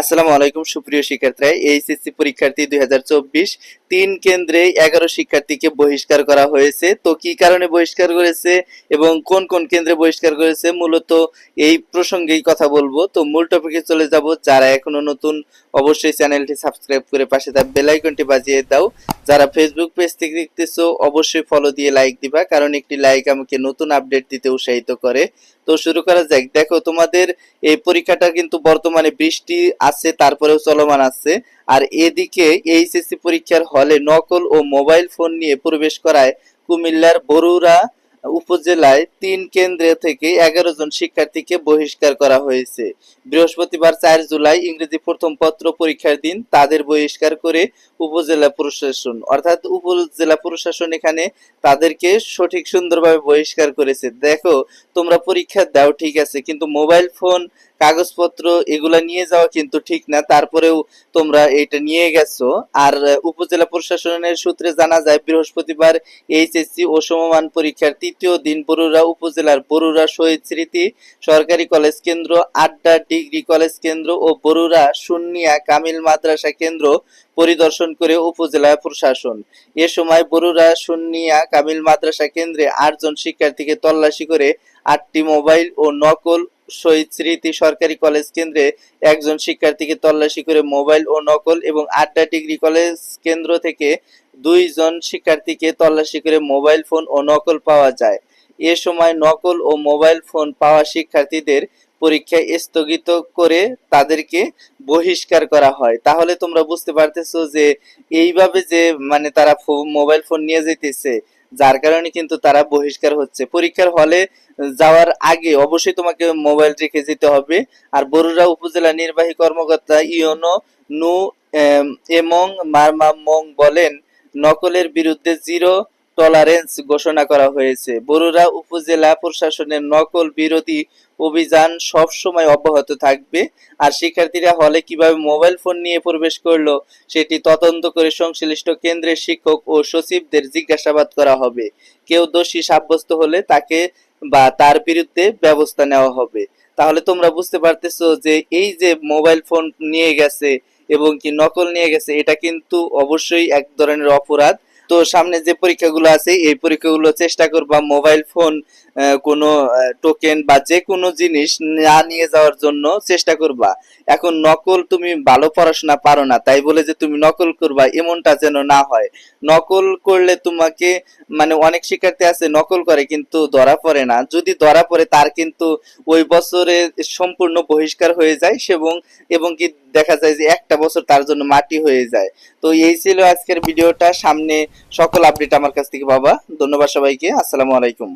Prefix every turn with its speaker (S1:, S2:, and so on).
S1: আসসালামু আলাইকুম, সুপ্রিয় শিক্ষার্থীরা। এইচএসসি পরীক্ষার্থী দুই তিন কেন্দ্রে এগারো শিক্ষার্থীকে বহিষ্কার করা হয়েছে। তো কি কারণে বহিষ্কার করেছে এবং কোন কোন কেন্দ্রে বহিষ্কার করেছে? মূলত এই প্রসঙ্গেই কথা বলব। তো মূল টপিকে চলে যাব। যারা এখনও নতুন, অবশ্যই চ্যানেলটি সাবস্ক্রাইব করে পাশে তার বেল আইকনটি বাজিয়ে দাও। যারা ফেসবুক পেজ থেকে দেখতেছো, অবশ্যই ফলো দিয়ে লাইক দিবা, কারণ একটি লাইক আমাকে নতুন আপডেট দিতে উৎসাহিত করে। তো শুরু করা যাক। দেখো, তোমাদের এই পরীক্ষাটা কিন্তু বর্তমানে বৃষ্টি আছে, তারপরেও চলমান আছে। আর এদিকে এইচএসসি পরীক্ষার হলে নকল ও মোবাইল ফোন নিয়ে প্রবেশ করায় কুমিল্লার বরুড়া উপজেলায় তিন কেন্দ্রে থেকে এগারো জন শিক্ষার্থীকে বহিষ্কার করা হয়েছে। বৃহস্পতিবার চার জুলাই ইংরেজি প্রথম পত্র পরীক্ষার দিন তাদের বহিষ্কার করে উপজেলা প্রশাসন, অর্থাৎ উপজেলা প্রশাসন এখানে তাদেরকে সঠিক সুন্দরভাবে বহিষ্কার করেছে। দেখো, তোমরা পরীক্ষা দাও, ঠিক আছে, কিন্তু মোবাইল ফোন কাগজপত্র এগুলা নিয়ে যাওয়া কিন্তু ঠিক না, তারপরেও তোমরা এটা নিয়ে গেছো। আর উপজেলা প্রশাসনের সূত্রে জানা যায়, বৃহস্পতিবার এইচএসসি ও সমমান পরীক্ষার তৃতীয় দিন বরুড়া উপজেলার বরুড়া শহীদ স্মৃতি সরকারি কলেজ কেন্দ্র, আড্ডা ডিগ্রি কলেজ কেন্দ্র ও বরুড়া সুন্নিয়া কামিল মাদ্রাসা কেন্দ্র পরিদর্শন করে উপজেলা প্রশাসন। এ সময় বরুড়া সুন্নিয়া কামিল মাদ্রাসা কেন্দ্রে আটজন শিক্ষার্থীকে তল্লাশি করে আটটি মোবাইল ও নকল শহীদ স্মৃতি সরকারি কলেজ কেন্দ্রে একজন শিক্ষার্থীকে তল্লাশি করে মোবাইল ও নকল এবং আড্ডা ডিগ্রি কলেজ কেন্দ্র থেকে দুইজন শিক্ষার্থীকে তল্লাশি করে মোবাইল ফোন ও নকল পাওয়া যায়। এ সময় নকল ও মোবাইল ফোন পাওয়া শিক্ষার্থীদের পরীক্ষা স্থগিত করে তাদেরকে বহিষ্কার করা হয়। তাহলে তোমরা বুঝতে পারতেছো যে এইভাবে যে মানে তারা মোবাইল ফোন নিয়ে যেতেছে যার কারণে কিন্তু তারা বহিষ্কার হচ্ছে। পরীক্ষার হলে যাওয়ার আগে অবশ্যই তোমাকে মোবাইল রেখে যেতে হবে। আর বরুড়া উপজেলা নির্বাহী কর্মকর্তা ইয়নো নু, এমং মারমামং বলেন, নকলের বিরুদ্ধে জিরো টলারেন্স ঘোষণা করা হয়েছে। বরুড়া উপজেলা প্রশাসনের নকল বিরোধী অভিযান সব সময় অব্যাহত থাকবে। আর শিক্ষার্থীরা হলে কীভাবে মোবাইল ফোন নিয়ে প্রবেশ করল, সেটি তদন্ত করে সংশ্লিষ্ট কেন্দ্রের শিক্ষক ও সচিবদের জিজ্ঞাসাবাদ করা হবে। কেউ দোষী সাব্যস্ত হলে তাকে বা তার বিরুদ্ধে ব্যবস্থা নেওয়া হবে। তাহলে তোমরা বুঝতে পারতেছো যে এই যে মোবাইল ফোন নিয়ে গেছে এবং কি নকল নিয়ে গেছে, এটা কিন্তু অবশ্যই এক ধরনের অপরাধ। তো সামনে যে পরীক্ষাগুলো আছে, এই পরীক্ষাগুলো চেষ্টা করবা মোবাইল ফোন কোনো টোকেন বা যে কোনো জিনিস না নিয়ে যাওয়ার জন্য চেষ্টা করবা। এখন নকল তুমি ভালো পড়াশোনা পারো না, তাই বলে যে তুমি নকল করবা, এমনটা যেন না হয়। নকল করলে তোমাকে মানে অনেক শিক্ষার্থী আছে নকল করে কিন্তু ধরা পড়ে না। যদি ধরা পড়ে, তার কিন্তু ওই বছরে সম্পূর্ণ বহিষ্কার হয়ে যায় এবং এবং কি দেখা যায় যে একটা বছর তার জন্য মাটি হয়ে যায়। তো এই ছিল আজকের ভিডিওটা, সামনে সকল আপডেট আমার কাছ থেকে পাবা। ধন্যবাদ সবাইকে। আসসালামু আলাইকুম।